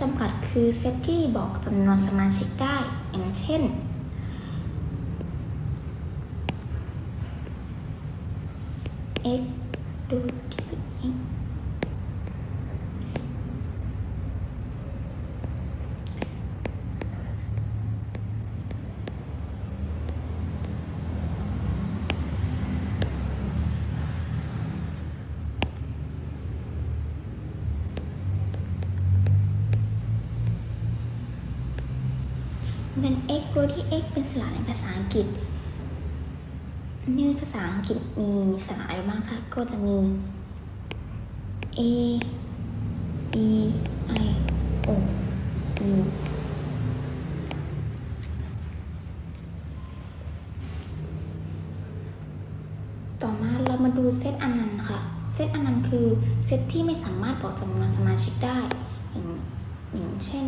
จำกัดคือเซตที่บอกจำนวนสมาชิกได้ อย่างเช่น x ดูที่ x เป็น x โดยที่ x เป็นสระในภาษาอังกฤษในภาษาอังกฤษมีสระอะไรบ้างคะก็จะมี a e i o u ต่อมาเรามาดูเซตอนันต์ค่ะ เซตอนันต์คือเซตที่ไม่สามารถบอกจำนวนสมาชิกได้ อย่างอย่างเช่น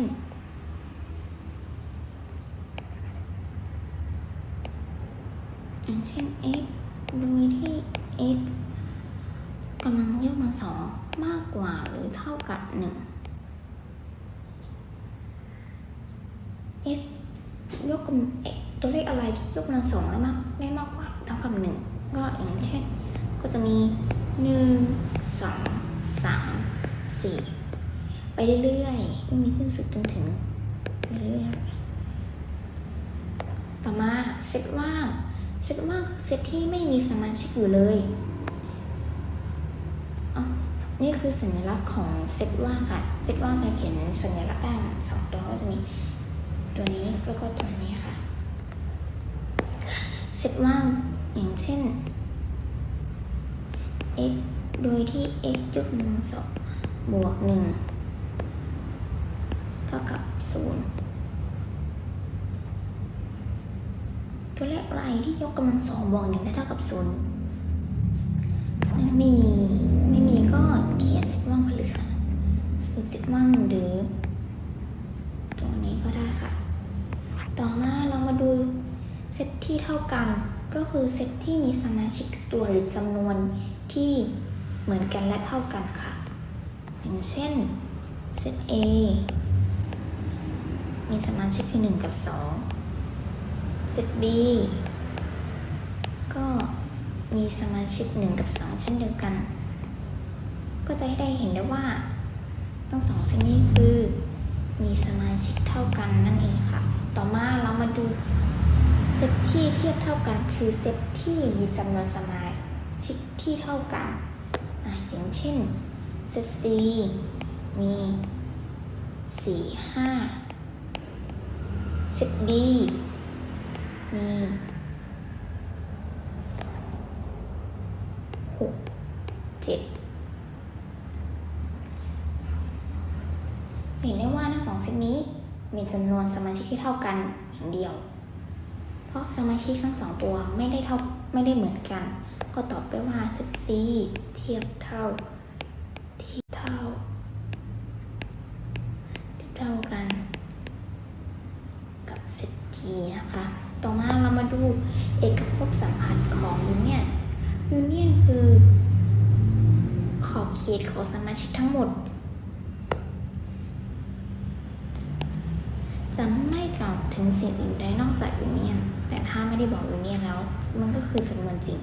อย่างเช่น x โดยที่ x กำลังยกกำลังสองมากกว่าหรือเท่ากับหนึ่ง x ยกกำตัวเลขอะไรที่ยกกำลังสองได้มากได้มากกว่าเท่ากับหนึ่งก็อย่างเช่น ก็จะมีหนึ่งสองสามสี่ไปเรื่อยๆไม่มีสิ้นสุดจนถึงไปเรื่อยๆต่อมาเซตว่าง เซตว่างคือเซตที่ไม่มีสมาชิกอยู่เลยอะนี่คือสัญลักษณ์ของเซตว่างค่ะเซตว่างจะเขียนสัญลักษณ์ได้สองตัวก็จะมีตัวนี้แล้วก็ตัวนี้ค่ะเซตว่างอย่างเช่น x โดยที่ x ยกกำลังสองบวกหนึ่งเท่ากับศูนย์ ตัวเลขไรที่ยกกำลังสองบวกหนึ่งได้เท่ากับศูนย์ไม่มี ไม่มีก็เขียนสิบว่างเผลึกหรือสิบว่างหรือ ตรงนี้ก็ได้ค่ะ ต่อมาเรามาดูเซตที่เท่ากัน ก็คือเซตที่มีสมาชิกตัวหรือจำนวนที่เหมือนกันและเท่ากันค่ะ อย่างเช่นเซต A มีสมาชิกคือ 1 กับ 2 จุด B ก็มีสมาชิก 1 กับ 2 เช่นเดียวกัน ก็จะได้เห็นได้ว่าทั้งสองชนิดคือมีสมาชิกเท่ากันนั่นเองค่ะ ต่อมาเรามาดูเซตที่เทียบเท่ากันคือเซตที่มีจำนวนสมาชิกที่เท่ากันอย่างเช่นเซต C มี4 5เซต D มีหกเจ็ดเห็นได้ว่าทั้งสองเซตนี้มีจำนวนสมาชิกที่เท่ากันอย่างเดียว เพราะสมาชิกทั้งสองตัวไม่ได้เท่าไม่ได้เหมือนกัน ก็ตอบไปว่าเซต C เทียบเท่าเทียบเท่าเทียบเท่ากัน กับเซต T นะคะ มาเรามาดูเอกภพสัมพันธ์ของยูเนียนยูเนียนคือ ขอบเขตของสมาชิกทั้งหมดจะไม่กล่าวถึงสิ่งอื่นใดนอกจากยูเนียนแต่ถ้าไม่ได้บอกยูเนียนแล้ว มันก็คือจำนวนจริง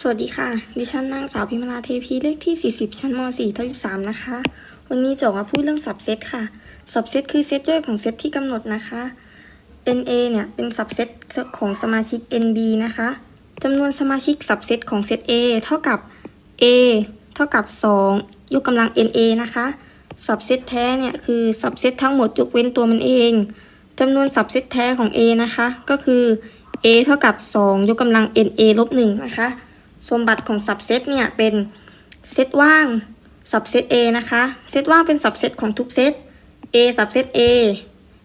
สวัสดีค่ะ ดิฉันนางสาวพิมลาเทพีเลขที่ 40 ชั้นม .4 ทับ13 นะคะ วันนี้จะมาพูดเรื่องสับเซตค่ะ สับเซตคือเซตย่อยของเซตที่กำหนดนะคะ NA เนี่ยเป็นสับเซตของสมาชิก NB นะคะจำนวนสมาชิกสับเซตของเซต A เท่ากับ A เท่ากับ 2 ยกกำลัง NA นะคะสับเซตแท้เนี่ยคือสับเซตทั้งหมดยกเว้นตัวมันเองจำนวนสับเซตแท้ของ A นะคะ ก็คือ A เท่ากับ 2 ยกกำลัง NA ลบ1นะคะ สมบัติของสับเซตเนี่ยเป็นเซตว่างสับเซต A นะคะ เซตว่างเป็นสับเซตของทุกเซต A สับเซต A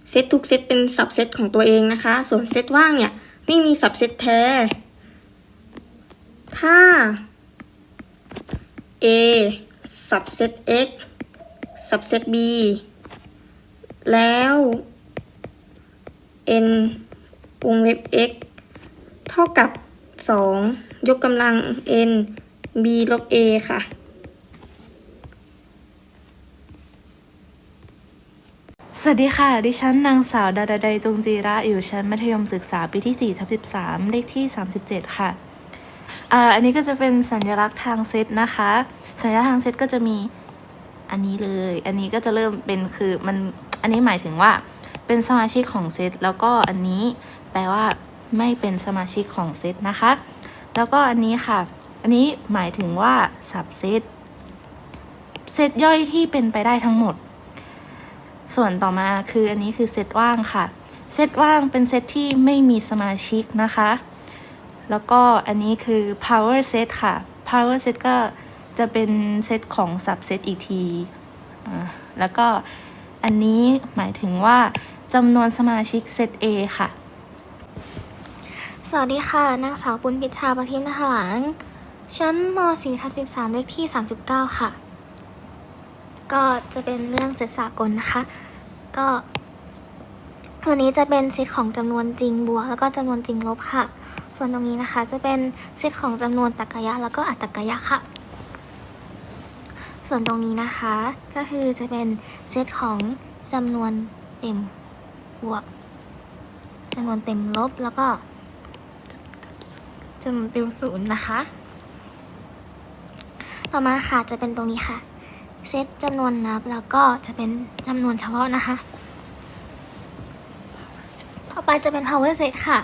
เซตทุกเซตเป็นสับเซตของตัวเองนะคะ ส่วนเซตว่างเนี่ยไม่มีสับเซตแท้ ถ้า A สับเซต x สับเซต b แล้ว n วงเล็บ x เท่ากับ 2 ยกกำลัง n b ลบ a ค่ะ สวัสดีค่ะ ดิฉันนางสาวดาดาไดจงจีระอยู่ชั้นมัธยมศึกษาปีที่ 4 ทับ 13 เลขที่ 37 ค่ะอ่าอันนี้ก็จะเป็นสัญลักษณ์ทางเซตนะคะ สัญลักษณ์ทางเซตก็จะมีอันนี้เลย อันนี้ก็จะเริ่มเป็นคือมัน อันนี้หมายถึงว่าเป็นสมาชิกของเซตแล้วก็อันนี้แปลว่าไม่เป็นสมาชิกของเซตนะคะ แล้วก็อันนี้ค่ะ อันนี้หมายถึงว่าสับเซตเซตย่อยที่เป็นไปได้ทั้งหมด ส่วนต่อมาคืออันนี้คือเซตว่างค่ะ เซตว่างเป็นเซตที่ไม่มีสมาชิกนะคะ แล้วก็อันนี้คือ power set ค่ะ power set ก็จะเป็นเซตของ subset อีกที แล้วก็อันนี้หมายถึงว่าจำนวนสมาชิกเซต A ค่ะ สวัสดีค่ะ นางสาวปุณพิชาประทิมนาหลัง ชั้นม .4 ทับ13 เลขที่ 39 ค่ะ ก็จะเป็นเรื่องเจ็ดสากลนะคะ ก็ วันนี้จะเป็นเซตของจำนวนจริงบวก แล้วก็จำนวนจริงลบค่ะ ส่วนตรงนี้นะคะ จะเป็นเซตของจำนวนตรรกะยะแล้วก็อัตตรกยะค่ะ ส่วนตรงนี้นะคะ ก็คือจะเป็นเซตของจำนวนเต็มบวกจำนวนเต็มลบแล้วก็ จำนวนเต็มศูนย์นะคะ ต่อมาค่ะจะเป็นตรงนี้ค่ะ เซตจำนวนนับแล้วก็จะเป็นจำนวนเฉพาะนะคะ ต่อไปจะเป็น power set ค่ะ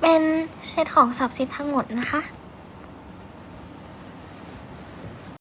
เป็นเซตของสับเซตทั้งหมดนะคะ